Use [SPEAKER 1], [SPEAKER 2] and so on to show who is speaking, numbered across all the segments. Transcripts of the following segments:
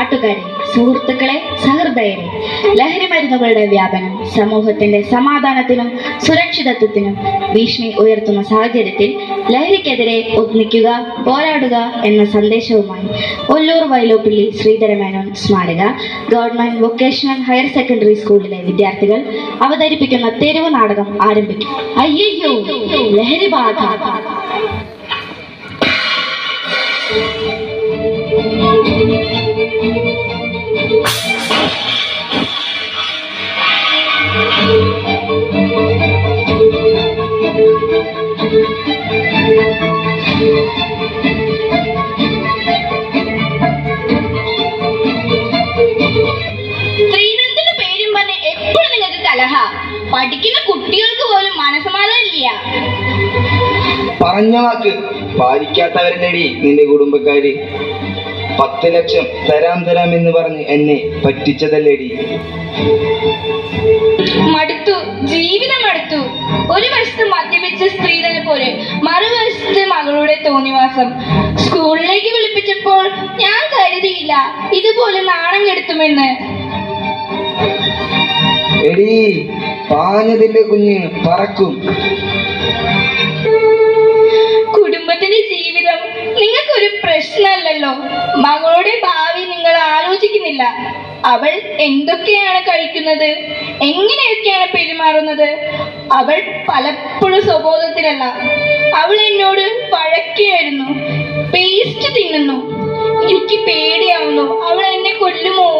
[SPEAKER 1] നാട്ടുകാരെ സുഹൃത്തുക്കളെ സഹൃദയരെ ലഹരി മരുന്നുകളുടെ വ്യാപനം സമൂഹത്തിന്റെ സമാധാനത്തിനും സുരക്ഷിതത്വത്തിനും ഭീഷണി ഉയർത്തുന്ന സാഹചര്യത്തിൽ ലഹരിക്കെതിരെ ഒന്നിക്കുക പോരാടുക എന്ന സന്ദേശവുമായി ഒല്ലൂർ വയലോപ്പിള്ളി ശ്രീധരമേനോൻ സ്മാരക ഗവൺമെന്റ് വൊക്കേഷണൽ ഹയർ സെക്കൻഡറി സ്കൂളിലെ വിദ്യാർത്ഥികൾ അവതരിപ്പിക്കുന്ന തെരുവ് നാടകം ആരംഭിക്കും. അയ്യോ ലഹരി ബാധ
[SPEAKER 2] പാലിക്കാത്തവരല്ലേടി നിന്റെ കുടുംബക്കാര്? പത്ത് ലക്ഷം തരാം തരാം എന്ന് പറഞ്ഞ് എന്നെ പറ്റിച്ചതല്ലേടി?
[SPEAKER 3] മടുത്തു ജീവിതം മടുത്തു. ഒരു വശത്ത് മദ്യപിച്ച സ്ത്രീധനെ പോലെ മറുവശത്ത് മകളുടെ തോന്നിവാസം. സ്കൂളിലേക്ക് വിളിപ്പിച്ചപ്പോൾ ഞാൻ കരുതിയില്ല ഇതുപോലെ നാണം കെടുത്തുമെന്ന്.
[SPEAKER 2] എടീ പാഞ്ഞതിന്റെ കുഞ്ഞ് പറക്കും.
[SPEAKER 3] പ്രശ്നമല്ലല്ലോ. മകളുടെ ഭാവി നിങ്ങൾ ആലോചിക്കുന്നില്ല. അവൾ എന്തൊക്കെയാണ് കഴിക്കുന്നത്? എങ്ങനെയൊക്കെയാണ് പെരുമാറുന്നത്? അവൾ പലപ്പോഴും സ്വബോധത്തിലല്ല. അവൾ എന്നോട് വഴക്കിയായിരുന്നു പേസ്റ്റ് തിന്നുന്നു. എനിക്ക് പേടിയാവുന്നു. അവൾ എന്നെ കൊല്ലുമോ?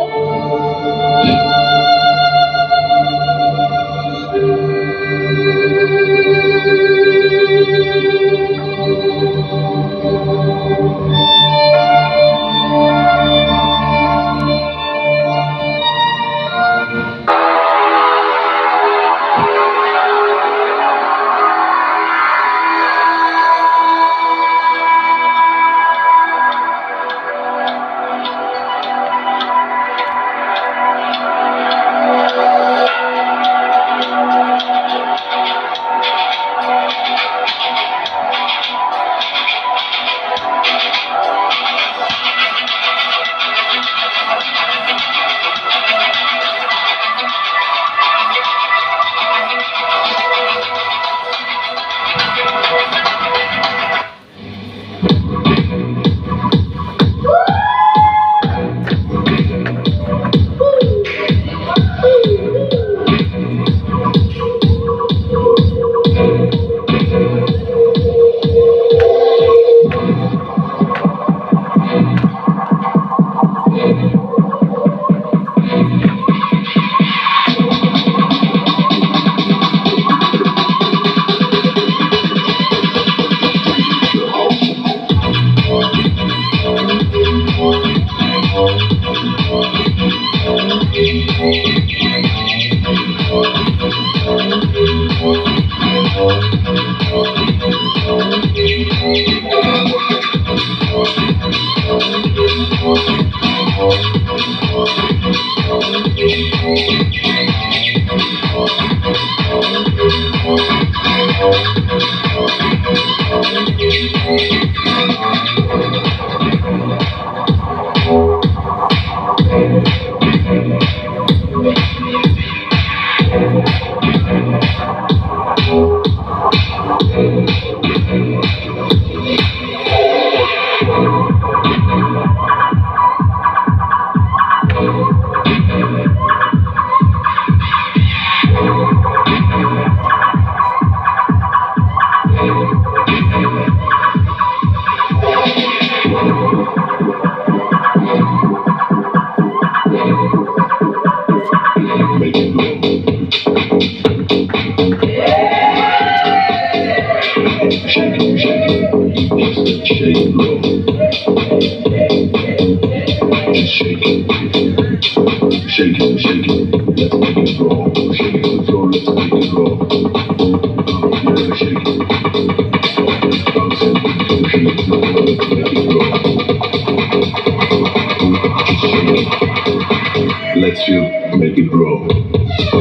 [SPEAKER 4] Let's feel, make it roll.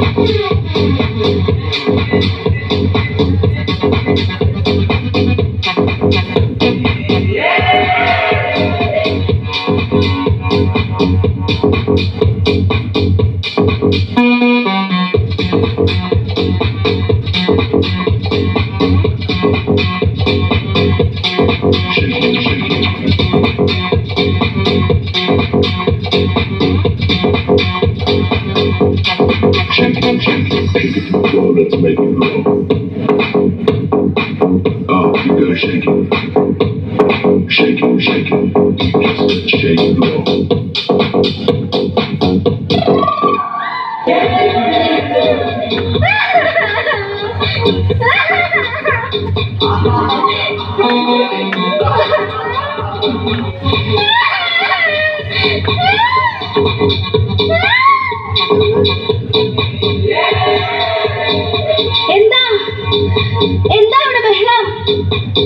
[SPEAKER 4] എന്താ? എന്താ ഇവിടെ ബഹളം?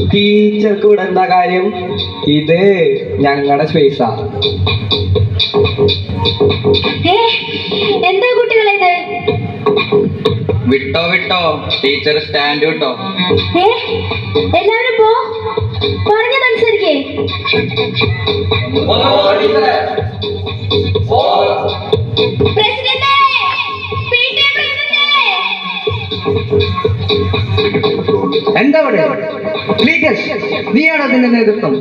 [SPEAKER 5] ടീച്ചർക്ക് ഇവിടെ എന്താ കാര്യം ഇത് ഞങ്ങളുടെ സ്പേസാ
[SPEAKER 4] എന്താ കുട്ടികളെ ഇത്?
[SPEAKER 6] വിട്ടോ വിട്ടോ. ടീച്ചർ സ്റ്റാൻഡ് വിട്ടോ.
[SPEAKER 4] ഏ എല്ലാവരും പോ. പറഞ്ഞതനുസരിക്കേ.
[SPEAKER 5] എന്താ ഇവിടെ നീയാണ് അതിന്റെ നേതൃത്വം?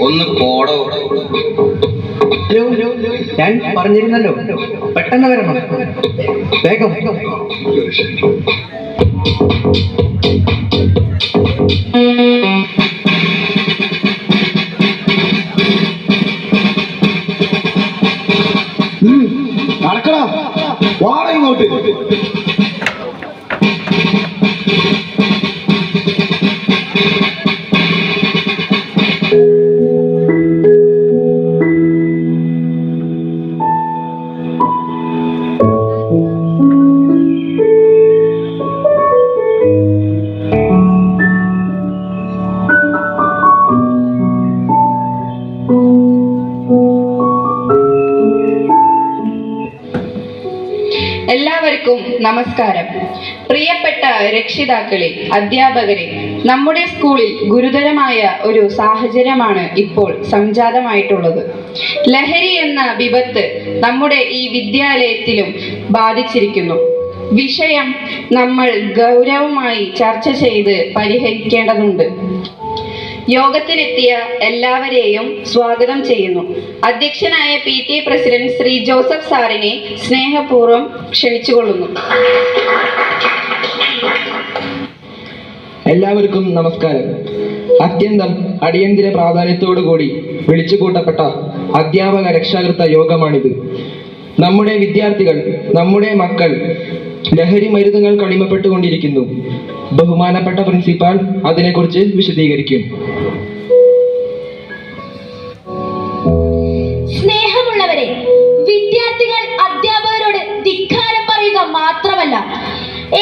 [SPEAKER 6] ഒന്ന് പോടോ.
[SPEAKER 5] ഞാൻ പറഞ്ഞിരുന്നല്ലോ പെട്ടെന്ന് വരണം. വേഗം.
[SPEAKER 7] നമസ്കാരം. പ്രിയപ്പെട്ട രക്ഷിതാക്കളെ അധ്യാപകരെ നമ്മുടെ സ്കൂളിൽ ഗുരുതരമായ ഒരു സാഹചര്യമാണ് ഇപ്പോൾ സംജാതമായിട്ടുള്ളത്. ലഹരി എന്ന വിപത്ത് നമ്മുടെ ഈ വിദ്യാലയത്തിലും ബാധിച്ചിരിക്കുന്നു. വിഷയം നമ്മൾ ഗൗരവമായി ചർച്ച ചെയ്ത് പരിഹരിക്കേണ്ടതുണ്ട്. യോഗത്തിനെത്തിയ എല്ലാവരെയും സ്വാഗതം ചെയ്യുന്നു. അധ്യക്ഷനായ P T president Shri Joseph സാറിനെ സ്നേഹപൂർവം ക്ഷണിച്ചുകൊള്ളുന്നു.
[SPEAKER 5] എല്ലാവർക്കും നമസ്കാരം. അത്യന്തം അടിയന്തര പ്രാധാന്യത്തോടുകൂടി വിളിച്ചുകൂട്ടപ്പെട്ട അധ്യാപക രക്ഷാകർത്ത യോഗമാണിത്. നമ്മുടെ വിദ്യാർത്ഥികൾ നമ്മുടെ മക്കൾ ലഹരി മരുന്നുകൾ കടിമപ്പെട്ടുകൊണ്ടിരിക്കുന്നു ബഹുമാനപ്പെട്ട പ്രിൻസിപ്പാൾ അതിനെക്കുറിച്ച് വിശദീകരിക്കും.
[SPEAKER 3] വിദ്യാർത്ഥികൾ അധ്യാപകരോട് ധിക്കാരം പറയുക മാത്രമല്ല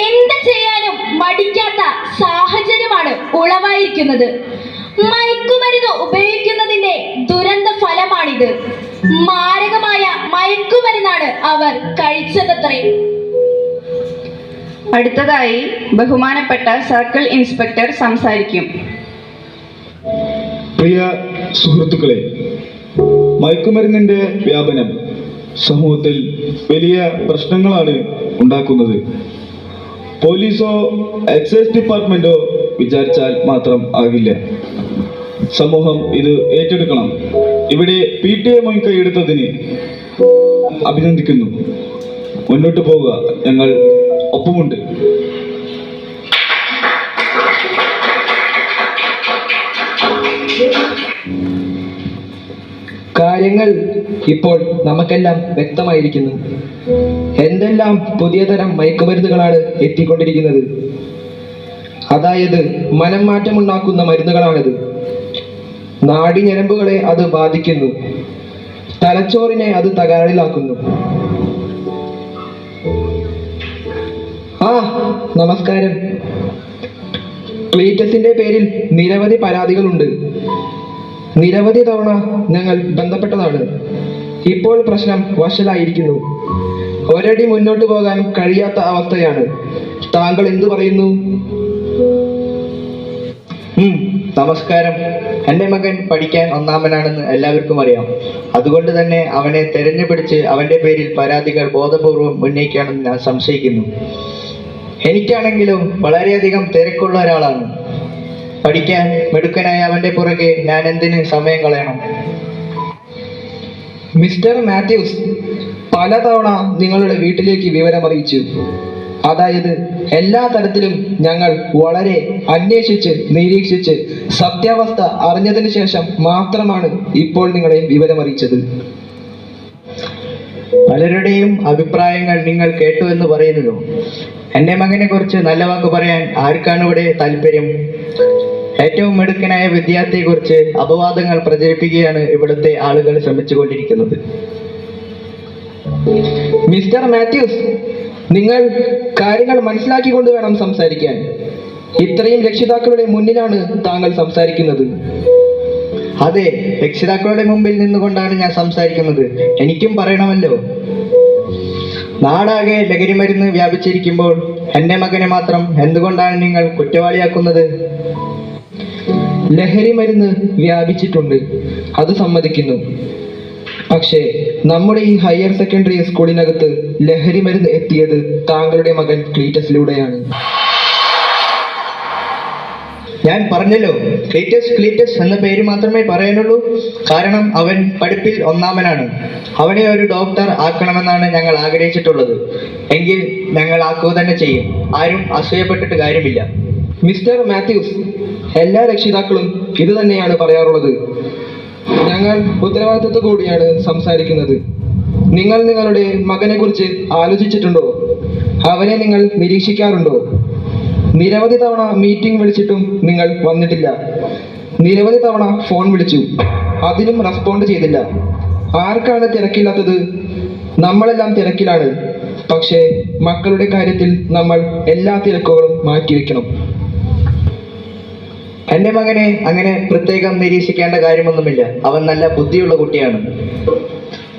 [SPEAKER 3] എന്ത് ചെയ്യാനും മടിക്കാത്ത സാഹചര്യമാണ് ഉളവായിരിക്കുന്നത്. മയക്കുമരുന്ന് ഉപയോഗിക്കുന്നതിന്റെ ദുരന്ത ഫലമാണിത്. മാരകമായ മയക്കുമരുന്നാണ് അവർ കഴിച്ചതത്രേ.
[SPEAKER 7] അടുത്തതായി ബഹുമാനപ്പെട്ട സർക്കിൾ ഇൻസ്പെക്ടർ സംസാരിക്കും.
[SPEAKER 8] പ്രിയ സുഹൃത്തുക്കളെ മയക്കുമരുന്നിന്റെ വ്യാപനം സമൂഹത്തിൽ വലിയ പ്രശ്നങ്ങളാണ് ഉണ്ടാക്കുന്നത്. പോലീസോ എക്സൈസ് ഡിപ്പാർട്ട്മെന്റോ വിചാരിച്ചാൽ മാത്രം ആകില്ല. സമൂഹം ഇത് ഏറ്റെടുക്കണം. ഇവിടെ പി ടി എ മുൻകൈ എടുത്തതിന് അഭിനന്ദിക്കുന്നു. മുന്നോട്ട് പോവുക. ഞങ്ങൾ ഒപ്പമുണ്ട്.
[SPEAKER 5] കാര്യങ്ങൾ ഇപ്പോൾ നമുക്കെല്ലാം വ്യക്തമായിരിക്കുന്നു. എന്തെല്ലാം പുതിയ തരം മയക്കുമരുന്നുകളാണ് എത്തിക്കൊണ്ടിരിക്കുന്നത്? അതായത് മനം മാറ്റമുണ്ടാക്കുന്ന മരുന്നുകളാണിത്. നാടിഞരമ്പുകളെ അത് ബാധിക്കുന്നു. തലച്ചോറിനെ അത് തകരാറിലാക്കുന്നു. ആ നമസ്കാരം. ക്ലീറ്റസിന്റെ പേരിൽ നിരവധി പരാതികളുണ്ട്. നിരവധി തവണ ഞങ്ങൾ ബന്ധപ്പെട്ടതാണ്. ഇപ്പോൾ പ്രശ്നം വഷലായിരിക്കുന്നു ഒരടി മുന്നോട്ട് പോകാൻ കഴിയാത്ത അവസ്ഥയാണ്. താങ്കൾ എന്തു പറയുന്നു? നമസ്കാരം. എന്റെ മകൻ പഠിക്കാൻ ഒന്നാമനാണെന്ന് എല്ലാവർക്കും അറിയാം. അതുകൊണ്ട് തന്നെ അവനെ തെരഞ്ഞുപിടിച്ച് അവന്റെ പേരിൽ പരാതികൾ ബോധപൂർവം ഉന്നയിക്കുകയാണെന്ന് ഞാൻ സംശയിക്കുന്നു. എനിക്കാണെങ്കിലും വളരെയധികം തിരക്കുള്ള ഒരാളാണ്. പഠിക്കാൻ മിടുക്കനായ അവന്റെ പുറകെ ഞാൻ എന്തിന് സമയം കളയണം? മിസ്റ്റർ മാത്യൂസ് പലതവണ നിങ്ങളുടെ വീട്ടിലേക്ക് വിവരം അറിയിച്ചു. അതായത് എല്ലാ തരത്തിലും ഞങ്ങൾ വളരെ അന്വേഷിച്ച് നിരീക്ഷിച്ച് സത്യാവസ്ഥ അറിഞ്ഞതിന് ശേഷം മാത്രമാണ് ഇപ്പോൾ നിങ്ങളെ വിവരമറിയിച്ചത് പലരുടെയും അഭിപ്രായങ്ങൾ നിങ്ങൾ കേട്ടു എന്ന് പറയുന്നതും. എന്റെ മകനെ കുറിച്ച് നല്ല വാക്ക് പറയാൻ ആർക്കാണ് ഇവിടെ താല്പര്യം? ഏറ്റവും മിടുക്കനായ വിദ്യാർത്ഥിയെ കുറിച്ച് അപവാദങ്ങൾ പ്രചരിപ്പിക്കുകയാണ് ഇവിടുത്തെ ആളുകൾ ശ്രമിച്ചുകൊണ്ടിരിക്കുന്നത്. മിസ്റ്റർ മാത്യൂസ് നിങ്ങൾ കാര്യങ്ങൾ മനസ്സിലാക്കിക്കൊണ്ട് വേണം സംസാരിക്കാൻ. ഇത്രയും രക്ഷിതാക്കളുടെ മുന്നിലാണ് താങ്കൾ സംസാരിക്കുന്നത്. അതെ രക്ഷിതാക്കളുടെ മുമ്പിൽ നിന്നുകൊണ്ടാണ് ഞാൻ സംസാരിക്കുന്നത്. എനിക്കും പറയണമല്ലോ. നാടാകെ ലഹരി മരുന്ന് വ്യാപിച്ചിരിക്കുമ്പോൾ എന്റെ മകനെ മാത്രം എന്തുകൊണ്ടാണ് നിങ്ങൾ കുറ്റവാളിയാക്കുന്നത്? ലഹരി മരുന്ന് വ്യാപിച്ചിട്ടുണ്ട്. അത് സമ്മതിക്കുന്നു. പക്ഷേ നമ്മുടെ ഈ ഹയർ സെക്കൻഡറി സ്കൂളിനകത്ത് ലഹരി മരുന്ന് എത്തിയത് താങ്കളുടെ മകൻ ക്ലീറ്റസിലൂടെയാണ്. ഞാൻ പറഞ്ഞല്ലോ ക്ലീറ്റസ് ക്ലീറ്റസ് എന്ന പേര് മാത്രമേ പറയാനുള്ളൂ. കാരണം അവൻ പഠിപ്പിൽ ഒന്നാമനാണ്. അവനെ ഒരു ഡോക്ടർ ആക്കണമെന്നാണ് ഞങ്ങൾ ആഗ്രഹിച്ചിട്ടുള്ളത്. എങ്കിൽ ഞങ്ങൾ ആക്കുക തന്നെ ചെയ്യും. ആരും അസൂയപ്പെട്ടിട്ട് കാര്യമില്ല. മിസ്റ്റർ മാത്യൂസ് എല്ലാ രക്ഷിതാക്കളും ഇത് തന്നെയാണ് പറയാറുള്ളത്. ഞങ്ങൾ ഉത്തരവാദിത്വത്തു കൂടിയാണ് സംസാരിക്കുന്നത്. നിങ്ങൾ നിങ്ങളുടെ മകനെ കുറിച്ച് ആലോചിച്ചിട്ടുണ്ടോ? അവനെ നിങ്ങൾ നിരീക്ഷിക്കാറുണ്ടോ? നിരവധി തവണ മീറ്റിംഗ് വിളിച്ചിട്ടും നിങ്ങൾ വന്നിട്ടില്ല. നിരവധി തവണ ഫോൺ വിളിച്ചു. അതിനും റെസ്പോണ്ട് ചെയ്തില്ല. ആർക്കാണ് തിരക്കില്ലാത്തത്? നമ്മളെല്ലാം തിരക്കിലാണ്. പക്ഷേ മക്കളുടെ കാര്യത്തിൽ നമ്മൾ എല്ലാ തിരക്കുകളും മാറ്റിവെക്കണം. എന്റെ മകനെ അങ്ങനെ പ്രത്യേകം നിരീക്ഷിക്കേണ്ട കാര്യമൊന്നുമില്ല. അവൻ നല്ല ബുദ്ധിയുള്ള കുട്ടിയാണ്.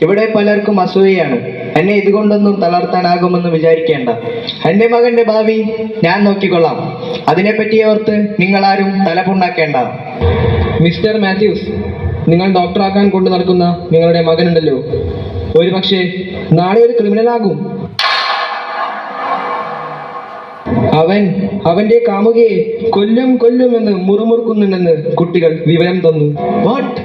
[SPEAKER 5] ഇവിടെ പലർക്കും അസൂയയാണ്. എന്നെ ഇതുകൊണ്ടൊന്നും തളർത്താനാകുമെന്ന് വിചാരിക്കേണ്ട. എന്റെ മകന്റെ ഭാവി ഞാൻ നോക്കിക്കൊള്ളാം. അതിനെപ്പറ്റി ഓർത്ത് നിങ്ങളാരും തലപുണ്ണാക്കേണ്ട. മിസ്റ്റർ മാത്യൂസ് നിങ്ങൾ ഡോക്ടറാക്കാൻ കൊണ്ടു നടക്കുന്ന നിങ്ങളുടെ മകനുണ്ടല്ലോ. ഒരു പക്ഷേ നാളെ ഒരു ക്രിമിനൽ അവൻ അവന്റെ കാമുകയെ കൊല്ലും കൊല്ലുമെന്ന് മുറുമുറുക്കുന്നുണ്ടെന്ന് കുട്ടികൾ വിവരം തന്നു. വാട്ട്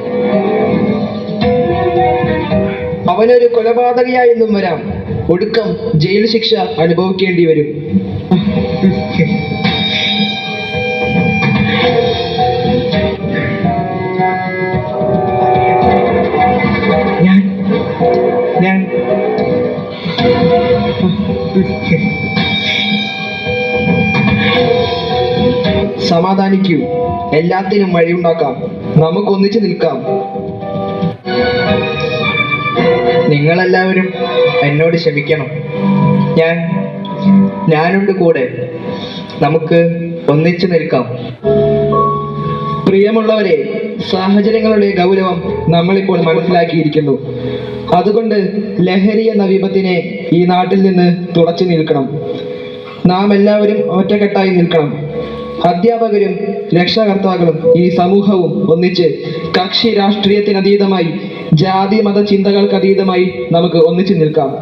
[SPEAKER 5] അവനൊരു കൊലപാതകയായെന്നും വരാം. ഒടുക്കം ജയിൽ ശിക്ഷ അനുഭവിക്കേണ്ടി വരും. ഞാൻ ഞാൻ സമാധാനിക്കൂ. എല്ലാത്തിനും വഴിയുണ്ടാക്കാം. നമുക്ക് ഒന്നിച്ചു നിൽക്കാം. നിങ്ങളെല്ലാവരും എന്നോട് ക്ഷമിക്കണം. ഞാൻ ഞാനുണ്ട് കൂടെ. നമുക്ക് ഒന്നിച്ചു നിൽക്കാം. പ്രിയമുള്ളവരെ സാഹചര്യങ്ങളുടെ ഗൗരവം നമ്മളിപ്പോൾ മനസ്സിലാക്കിയിരിക്കുന്നു. അതുകൊണ്ട് ലഹരി എന്ന വിപത്തിനെ ഈ നാട്ടിൽ നിന്ന് തുടച്ചു നിൽക്കണം. നാം എല്ലാവരും ഒറ്റക്കെട്ടായി നിൽക്കണം. അധ്യാപകരും രക്ഷകർത്താക്കളും ഈ സമൂഹവും ഒന്നിച്ച് കക്ഷി രാഷ്ട്രീയത്തിനതീതമായി ജാതി മത ചിന്തകൾക്ക് അതീതമായി നമുക്ക് ഒന്നിച്ചു നിൽക്കാം.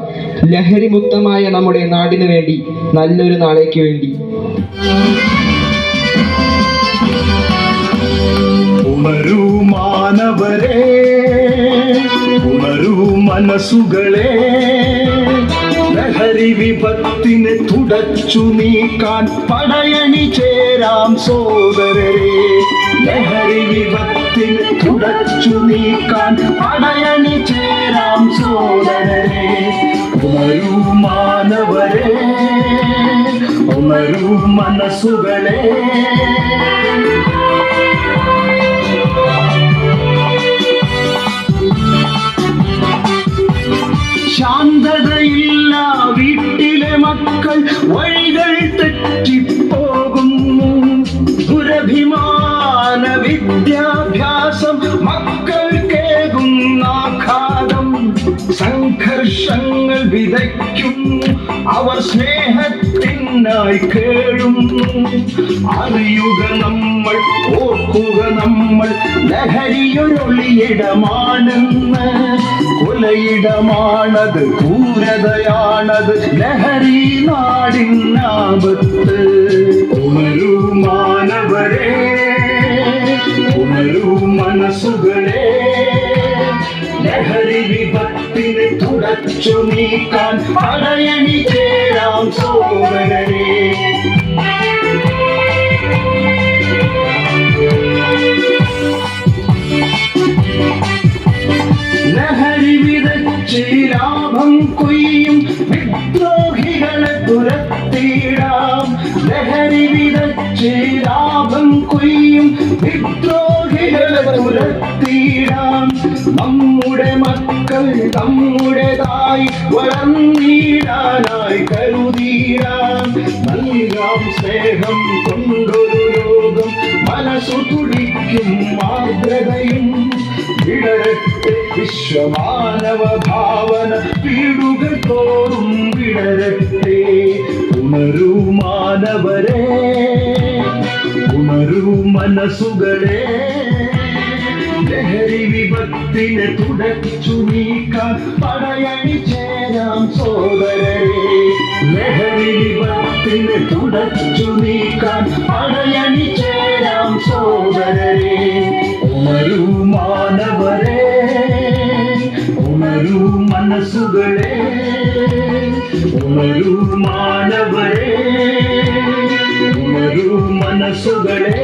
[SPEAKER 5] ലഹരി മുക്തമായ നമ്മുടെ നാടിനു വേണ്ടി നല്ലൊരു നാളേക്ക് വേണ്ടി.
[SPEAKER 9] ഉണരൂ മനസ്സുകളെ. ലഹരി വിപത്തിനെ തുടച്ചു നീക്കാൻ പടയണി ചേരാം സോദരരെ ലഹരി വിപത്തിൽ തുടച്ചു നീക്കാൻ പടയണി ചേരാം സോദരരെ ഉണരൂ മാനവരെ ഉണരൂ മനസ്സുകളെ. ശാന്തതയില്ല വീട്ടിലെ മക്കൾ വഴികൾ തെറ്റിപ്പോകുന്നു ദുരഭിമാന വിദ്യാഭ്യാസം മക്കൾ കേകുന്നാഘാതം സംഘർഷങ്ങൾ വിതയ്ക്കും അവർ സ്നേഹത്തിനായി കേഴും. അറിയുക നമ്മൾ ഓർക്കുക നമ്മൾ. ലഹരിയൊരൊളിയിടമാണെന്ന് കൊലയിടമാണത് ക്രൂരതയാണത്. ലഹരി നാടിനാപത്ത് ഉണരൂ മാനവരെ മനസ്സുകളെ. ലഹരി വിപത്തിന് തുടച്ചു നീക്കാൻ வளர்ந்தீடாம். நம்முடைய மக்கள் நம்முடையதாய் வளர்ந்தீடானாய் கருதீடாம். நல்காம் சேகம் கொண்டொரு யோகம் மனசு துடிக்கும் ஆர்திரதையும் விடரட்டு விஸ்வமானவ பாவன பீடுக தோறும் விடரட்டே. உணரு மாணவரே உணரு மனசுகளே. ലഹരി വിപത്തിനെ തുടച്ചു നീക്കാൻ പടയണി ചേരാം സോദരരെ. ലഹരി വിപത്തിനെ തുടച്ചു നീക്കാൻ പടയണി ചേരാം സോദരരെ. ഉണരൂ മാനവരെ ഉണരൂ മനസ്സുകളെ ഉണരൂ മാനവരെ ഉണരൂ മനസ്സുകളെ.